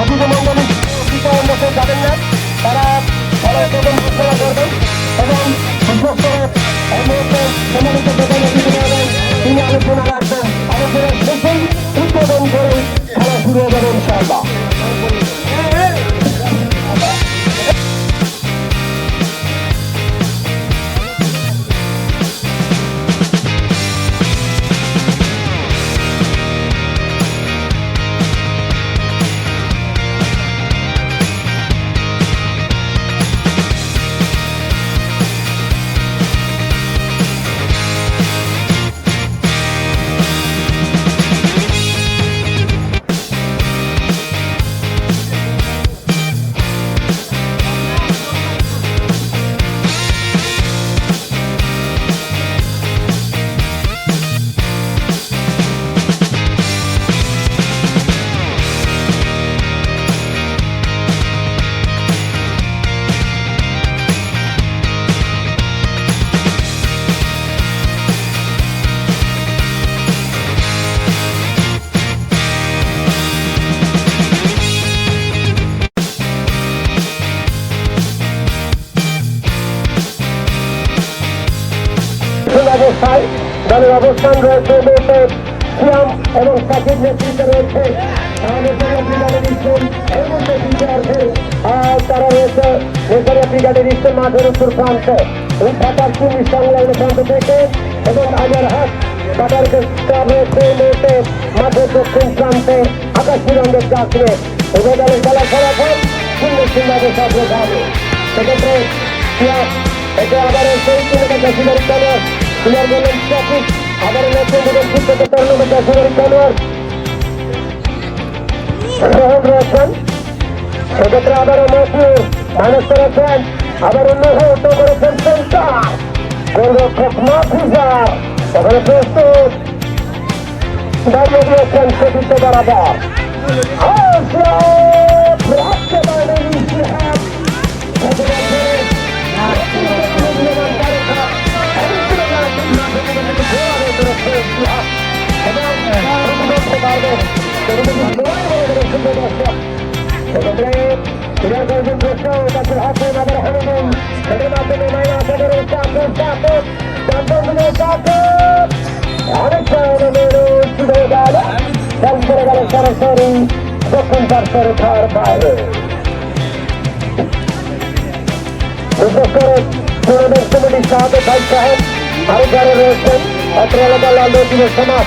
অভিনন্দনী শিক্ষার মধ্যে যাবেন না। তারা ভালো করবেন ঘোষণা করবেন এবং বিশেষ করে এই সম্মানিত প্রধান অতিথি তিনি আলোচনা রাখবেন আলোচনা শেষেই উদ্বোধন করে খেলা শুরু হয়ে ইনশাআল্লাহ। অবস্থান রয়েছে সিয়াম এবং সাকিব নেতৃত্বে রয়েছে। তারা রয়েছে নেতারিয়া ব্রিগেডের স্কুল মাঠের উত্তর প্রান্তে। এই ঢাকার পুলিশ সংলগ্ন প্রান্ত থেকে এবং আজার হাট ক্লাব রয়েছে মুহূর্তে মাঠের দক্ষিণ প্রান্তে আকাশ রঙের চাষে উভয় দলের খেলা ফলাফল সুন্দর সুন্দর সফল হবে সেক্ষেত্রে এটা আবার সেই কিলোমিটার বেশি দলের প্লেয়ার বললেন, ট্রাফিক আবার নতুন দিনের শিক্ষকের তরুণ বেসরকারি খেলোয়াড় সহজ রয়েছেন, সেক্ষেত্রে আবারও মসুর মানুষ করেছেন, আবার অন্য হতো করেছেন সেন্টার। গোলরক্ষক মাফিজার ওখানে প্রস্তুত। দাঁড়িয়ে দিয়েছেন সেটিতে বরাবর। সরাসরি দক্ষিণ পার্শ্বের খাওয়ার বাইরে বিশেষ করে পুরোদের কমিটির সাহায্য ভাই সাহেব আরো যারা রয়েছেন অত্র এলাকা লাল রতিনের সমাজ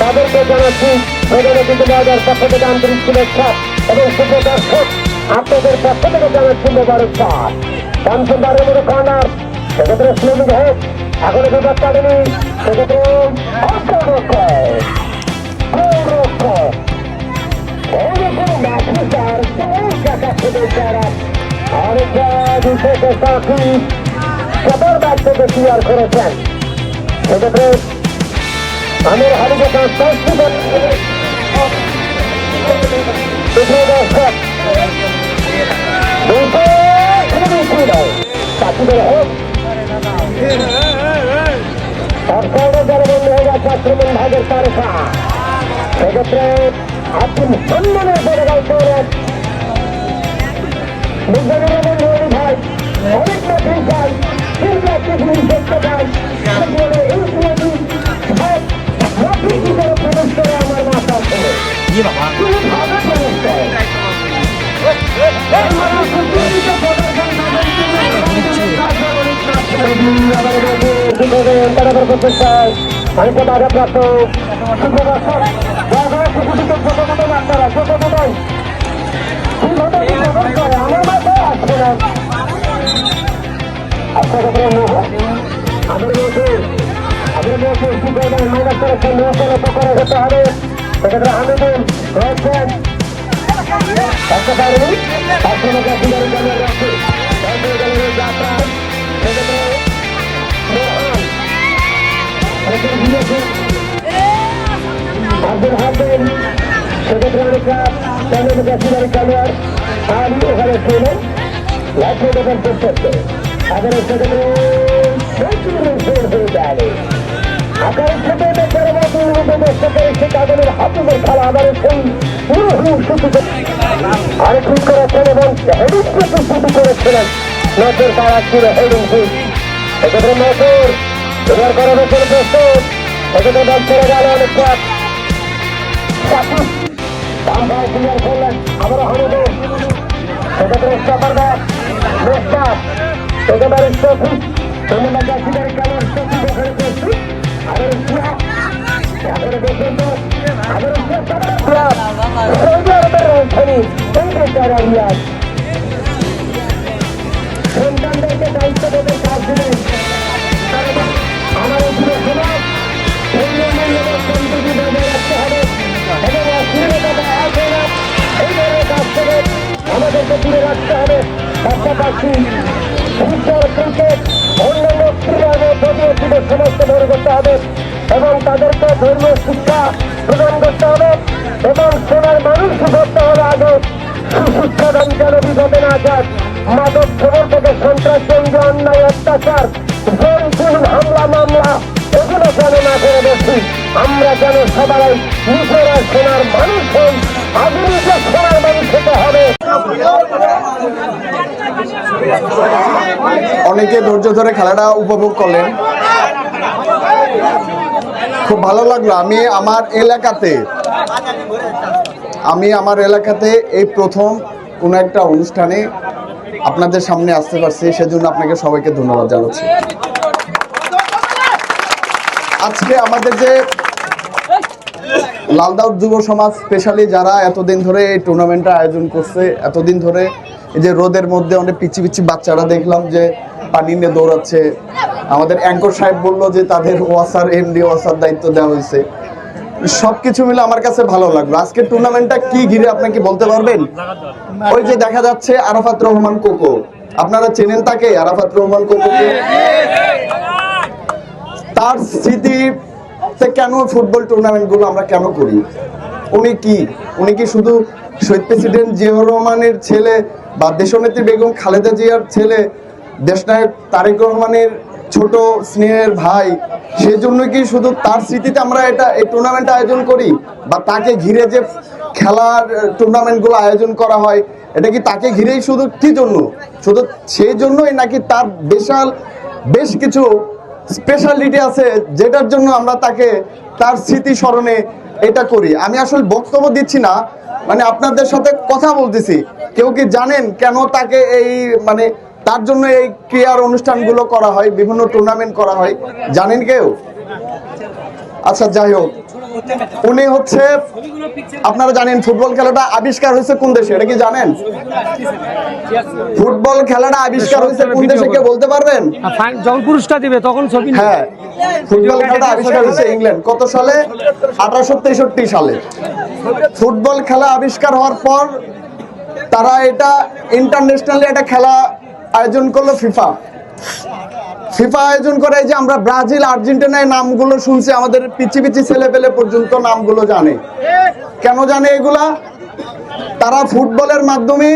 তাদেরকে জানাচ্ছি প্রধানমন্ত্রী বাজার পক্ষ থেকে আন্তরিক শুভেচ্ছা এবং শুভ দর্শক আপনাদের পক্ষ থেকে জানাচ্ছি মোবারক পাঠ পঞ্চমবারের মতো কর্নার সেক্ষেত্রে শ্রমিক হোক এখনও বিপদ কাটেনি সেক্ষেত্রে অনেকটা দুশো সাথী সবার ব্যাগ থেকে ক্লিয়ার করেছেন সেক্ষেত্রে আমির হাবিবে সংস্কৃত আক্রমণ ভাগের তারকা সেক্ষেত্রে আপনি সম্মানের পরিবার করেন বিজ্ঞানীরা বন্ধু হরি ভাই অনেক নতুন চাই কিন্তু একটি জিনিস দেখতে পাই ছোট আমার মাথায় আসছে না আপনাদের আমাদের আমাদের মধ্যে কি করবেন মাইনাস করেছেন নিয়ন্ত্রণ করে হতে হবে সেক্ষেত্রে হামিদুল, রয়েছেন। তার সঙ্গে গ্যাসিলারি গ্যালের রাখছে গ্যাসিলারি গ্যালের যাত্রা। সেক্ষেত্রে আব্দুল হামিদ সেক্ষেত্রে অনেকটা সামনে গ্যাসিলারি খেলোয়াড়। আমি ওখানে ছিলেন লাইফে দোকান করতে হয়ে যায় ব্যবসা করেছে তাদের হাতুমের খেলা আবার সেই পুরো শুধু আরে ঠিক করেছেন এবং হেডিং প্রস্তুতি করেছিলেন। নজর তারা ছিল হেডিং ঠিক এক্ষেত্রে নজর, এবার করানোর জন্য প্রস্তুত। এক্ষেত্রে দল ছেড়ে গেল ক্লিয়ার করলেন, আবারও হামিদুল সেক্ষেত্রে স্টপার ব্যাক মেস্টার একেবারে স্টপি তোমরা জাতিদের কেমন স্টপি আবার সন্তানদেরকে দায়িত্ব দেবে কাজ দিলেন আমাদের পুরো সমাজ সম্পত্তি বজায় রাখতে হবে এবং অশ্লীলতা বা অচেনা এই ধরনের কাজ থেকে আমাদেরকে দূরে রাখতে হবে। পাশাপাশি ক্রিকেট অন্যান্য ক্রীড়া প্রতিযোগিতার সমস্ত হবে এবং তাদেরকে ধর্মীয় শিক্ষা প্রদান করতে হবে এবং সোনার মানুষ করতে হবে আগে সুশিক্ষাদান যেন সন্ত্রাস জঙ্গি অত্যাচার হামলা মামলা এগুলো যেন না আমরা যেন সবাই নিজেরা সোনার মানুষ হই। আধুনিক সোনার অনেকে ধৈর্য ধরে খেলাটা উপভোগ করলেন। খুব ভালো লাগল। আমি আমার এলাকাতে, আমি আমার এলাকাতে এই প্রথম কোনো একটা অনুষ্ঠানে আপনাদের সামনে আসতে পারছি। সেজন্য আপনাকে সবাইকে ধন্যবাদ জানাচ্ছি। আজকে আমাদের যে লালদাউ যুব সমাজ, স্পেশালি যারা এতদিন ধরে এই টুর্নামেন্টটা আয়োজন করছে, এতদিন ধরে এই যে রোদের মধ্যে অনেক পিচি পিচি বাচ্চারা দেখলাম যে পানি নিয়ে দৌড়াচ্ছে। আমাদের অ্যাঙ্কর সাহেব বলল যে তাদের ওয়াসার, এমডি ওয়াসার দায়িত্ব দেওয়া হয়েছে। সব কিছু মিলে আমার কাছে ভালো লাগল। আজকে টুর্নামেন্টটা কি ঘিরে আপনাকে বলতে পারবেন? ওই যে দেখা যাচ্ছে আরাফাত রহমান কোকো। আপনারা চেনেন তাকে, আরাফাত রহমান কোকোকে। তার স্মৃতিতে কেন ফুটবল টুর্নামেন্টগুলো আমরা কেন করি? উনি কি? উনি কি শুধু শহীদ প্রেসিডেন্ট জিয়াউর রহমানের ছেলে বা দেশনেত্রী বেগম খালেদা জিয়ার ছেলে দেশনায়ক তারেক রহমানের ছোট স্নেহের ভাই সেজন্য কি শুধু তার স্মৃতিতে আমরা এটা এই টুর্নামেন্ট আয়োজন করি বা তাকে ঘিরে যে খেলার টুর্নামেন্টগুলো আয়োজন করা হয়, এটা কি তাকে ঘিরেই শুধু কি জন্য? শুধু সেই জন্যই নাকি তার বিশাল বেশ কিছু স্পেশালিটি আছে যেটার জন্য আমরা তাকে তার স্মৃতি স্মরণে এটা করি? আমি আসলে বক্তব্য দিচ্ছি না মানে আপনাদের সাথে কথা বলতেছি। কেউ কি জানেন কেন তাকে এই মানে তার জন্য এই ক্রিয়ার অনুষ্ঠানগুলো করা হয়, বিভিন্ন টুর্নামেন্ট করা হয়? জানেন কেউ? আচ্ছা যাই হোক। উনি হচ্ছে আপনারা জানেন ফুটবল খেলাটা আবিষ্কার হয়েছে কোন দেশে? এটা কি জানেন? ফুটবল খেলাটা আবিষ্কার হয়েছে কোন দেশে কেউ বলতে। পারবেন? যখন পুরস্কার দিবে তখন ছবি হ্যাঁ ফুটবল খেলাটা আবিষ্কার হয়েছে ইংল্যান্ড। কত সালে? আঠারোশো তেষট্টি সালে। ফুটবল খেলা আবিষ্কার হওয়ার পর তারা এটা ইন্টারন্যাশনালি একটা খেলা আয়োজন করল ফিফা ফিফা আয়োজন করে যে আমরা ব্রাজিল, আর্জেন্টিনায় নামগুলো শুনছি, আমাদের পিচি পিচি ছেলে পেলে পর্যন্ত নামগুলো জানে। কেন জানে এগুলা? তারা ফুটবলের মাধ্যমে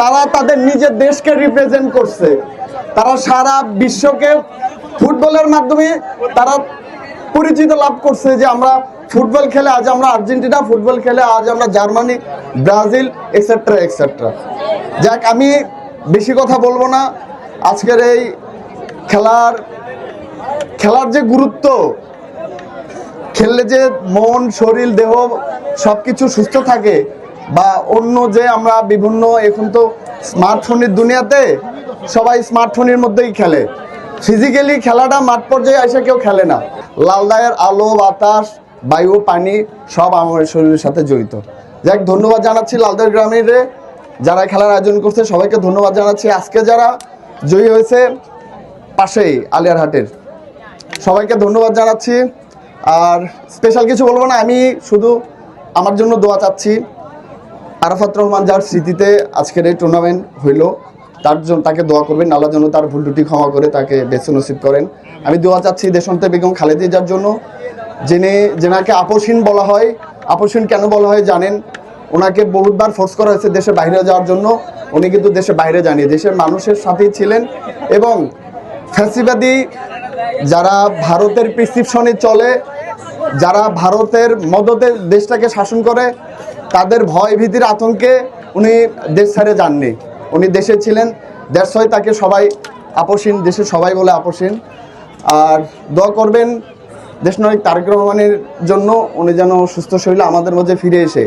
তারা তাদের নিজের দেশকে রিপ্রেজেন্ট করছে। তারা সারা বিশ্বকে ফুটবলের মাধ্যমে তারা পরিচিত লাভ করছে যে আমরা ফুটবল খেলে আজ আমরা আর্জেন্টিনা, ফুটবল খেলে আজ আমরা জার্মানি, ব্রাজিল এক্সেট্রা এক্সেট্রা যাক, আমি বেশি কথা বলব না। আজকের এই খেলার খেলার যে গুরুত্ব, খেললে যে মন, শরীর, দেহ সব কিছু সুস্থ থাকে বা অন্য যে আমরা বিভিন্ন এখন তো স্মার্টফোনের দুনিয়াতে সবাই স্মার্টফোনের মধ্যেই খেলে। ফিজিক্যালি খেলাটা মাঠ পর্যায়ে এসে কেউ খেলে না। লালদায়ের আলো, বাতাস, বায়ু, পানি সব আমার শরীরের সাথে জড়িত। যাক, ধন্যবাদ জানাচ্ছি লালদার গ্রামের যারা খেলার আয়োজন করছে সবাইকে ধন্যবাদ জানাচ্ছি। আজকে যারা জয়ী হয়েছে পাশেই আলিয়ারহাটের সবাইকে ধন্যবাদ জানাচ্ছি। আর স্পেশাল কিছু বলব না, আমি শুধু আমার জন্য দোয়া চাচ্ছি। আরাফাত রহমান যার স্মৃতিতে আজকের এই টুর্নামেন্ট হইল, তার জন্য তাকে দোয়া করবেন আল্লাহ জন্য তার ভুল ত্রুটি ক্ষমা করে তাকে বেছে নসিব করেন। আমি দোয়া চাচ্ছি দেশন্তে বেগম খালেদি যার জন্য, যিনি যেনাকে আপসীন বলা হয়। আপসীন কেন বলা হয় জানেন ওনাকে বহুতবার ফোর্স করা হয়েছে দেশে বাইরে যাওয়ার জন্য। উনি কিন্তু দেশে বাইরে যাননি, দেশের মানুষের সাথেই ছিলেন এবং ফ্যাসিবাদী যারা ভারতের প্রিসক্রিপশনে চলে, যারা ভারতের মদতে দেশটাকে শাসন করে, তাদের ভয় ভীতির আতঙ্কে উনি দেশ ছেড়ে যাননি। উনি দেশে ছিলেন, দেশ হয় তাকে সবাই আপসীন দেশের সবাই বলে আপসীন আর দোয়া করবেন দেশনায়ক তারেক রহমানের জন্য, উনি যেন সুস্থ শরীরে আমাদের মধ্যে ফিরে এসে।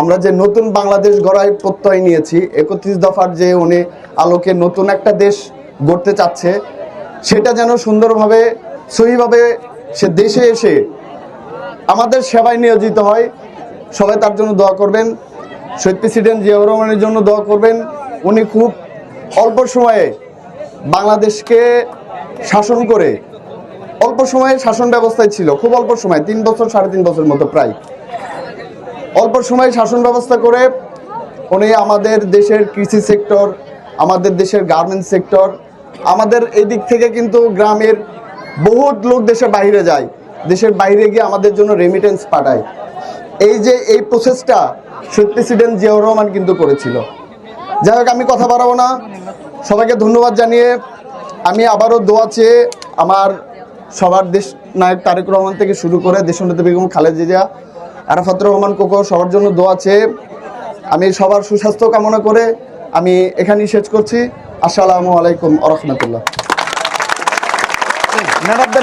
আমরা যে নতুন বাংলাদেশ গড়ায় প্রত্যয় নিয়েছি, একত্রিশ দফার যে উনি আলোকে নতুন একটা দেশ গড়তে চাচ্ছে, সেটা যেন সুন্দরভাবে, সহিভাবে সে দেশে এসে আমাদের সেবায় নিয়োজিত হয়। সবাই তার জন্য দোয়া করবেন। শহীদ প্রেসিডেন্ট জিয়াউর রহমানের জন্য দোয়া করবেন। উনি খুব অল্প সময়ে বাংলাদেশকে শাসন করে, অল্প সময়ে শাসন ব্যবস্থায় ছিল, খুব অল্প সময়, তিন বছর, সাড়ে তিন বছর মতো প্রায়। অল্প সময়ে শাসন ব্যবস্থা করে উনি আমাদের দেশের কৃষি সেক্টর, আমাদের দেশের গার্মেন্টস সেক্টর আমাদের এই দিক থেকে কিন্তু গ্রামের বহুত লোক দেশের বাইরে যায়, দেশের বাইরে গিয়ে আমাদের জন্য রেমিটেন্স পাঠায়। এই যে এই প্রসেসটা শহীদ প্রেসিডেন্ট জিয়াউর রহমান কিন্তু করেছিল। যাই হোক, আমি কথা বাড়াবো না। সবাইকে ধন্যবাদ জানিয়ে আমি আবারও দোয়া চেয়ে আমার সবার দেশ নায়ক তারেক রহমান থেকে শুরু করে দেশনেতা বেগম খালেদা জিয়া আরাফাত রহমান কোকো, সবার জন্য দোয়া চেয়ে আমি সবার সুস্বাস্থ্য কামনা করে আমি এখানেই শেষ করছি। আসসালামু আলাইকুম আরহামতুল্লাহ ম্যান অফ দ্য